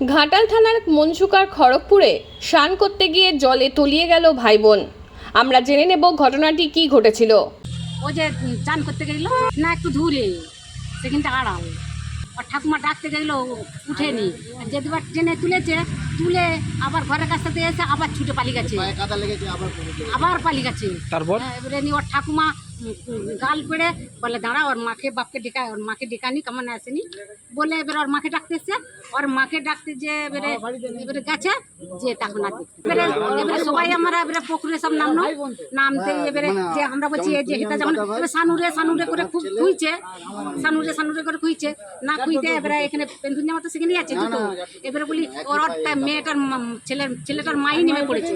ঘাটাল থানার মনসুকার খড়গপুরে স্নান করতে গিয়ে জলে তলিয়ে গেল ভাই বোন আমরা জেনে নেব ঘটনাটি কি ঘটেছিল। ও যে চান করতে গেছিল না একটু দূরে সেখানটা আড়াল। আর ঠাকুমা ডাকতে গেছিল উঠেনি। আর যে দুবার ট্রেনে তুলেছে তুলে আবার ঘরের কাছ থেকে এসে আবার ছুটে পালিয়ে গেছে। আবার পালিয়ে গেছে। তারপর? হ্যাঁ, এবারে ওর ঠাকুমা গাল পেড়ে, বলে, দাঁড়া, ওর মাকে, বাপকে ডেকা, ওর মাকে ডেকানি কেমন আসেনি বলে, এবারে ওর মাকে ডাকতে এসছে ওর মাকে ডাকতে যে এবারে এবারে গেছে, যে তখন আর এবারে এবারে সবাই আমরা এবারে পুকুরে সব নামলো। নামতে এবারে যে আমরা বলছি, এই যে হেতা যেমন, এবারে সানুরে সানুরে করে খুব খুঁজছে সানুরে সানুরে করে খুঁজছে না খুঁজতে এবারে এখানে পেন্টুন জামা তো সেখানেই আছে এবারে বলি, ওর মেয়েটার ছেলের, ছেলেটার মাই নেমে পড়েছে।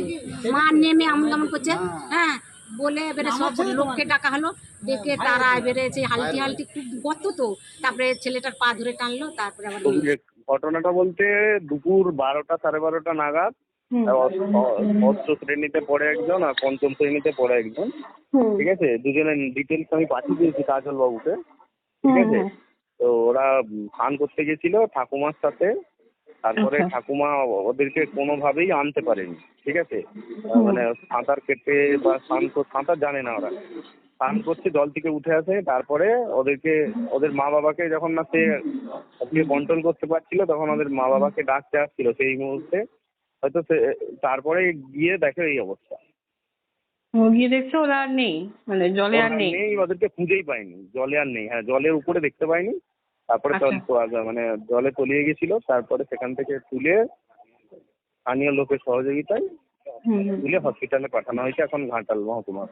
মা নেমে আমন কেমন করছে হ্যাঁ বলে এবারে সব লোককে ডাকা হলো ডেকে তারা এবারে সেই হালটি হালটি খুব গত তো। তারপরে ছেলেটার পা ধরে টানলো তারপরে আবার ঘটনাটা বলতে দুপুর বারোটা সাড়ে বারোটা নাগাদ ষষ্ঠ শ্রেণীতে পড়ে একজন আর পঞ্চম শ্রেণীতে পড়ে একজন। ঠিক আছে? দুজনের ডিটেলস আমি পাঠিয়ে দিয়েছি কাজল বাবুকে। ঠিক আছে? তো ওরা স্নান করতে গেছিল ঠাকুমার সাথে। তারপরে ঠাকুমা ওদেরকে কোনোভাবেই আনতে পারেনি ঠিক আছে? মানে সাঁতার কেটে বা স্নান সাঁতার জানে না ওরা। স্নান করছে জল থেকে উঠে আসে তারপরে ওদেরকে ওদের মা বাবাকে যখন না সে ওকে কন্ট্রোল করতে পারছিল তখন ওদের মা বাবাকে ডাকতে আসছিল সেই মুহূর্তে। হয়তো সে তারপরে গিয়ে দেখে এই অবস্থা। গিয়ে দেখছে ওরা আর নেই মানে জলে আর নেই। ওদেরকে খুঁজেই পাইনি জলে আর নেই হ্যাঁ জলের উপরে দেখতে পাইনি তারপরে আচ্ছা। মানে জলে তলিয়ে গেছিল তারপরে সেখান থেকে তুলে স্থানীয় লোকের সহযোগিতায়। তুলে হসপিটালে পাঠানো হয়েছে এখন ঘাটাল মহকুমা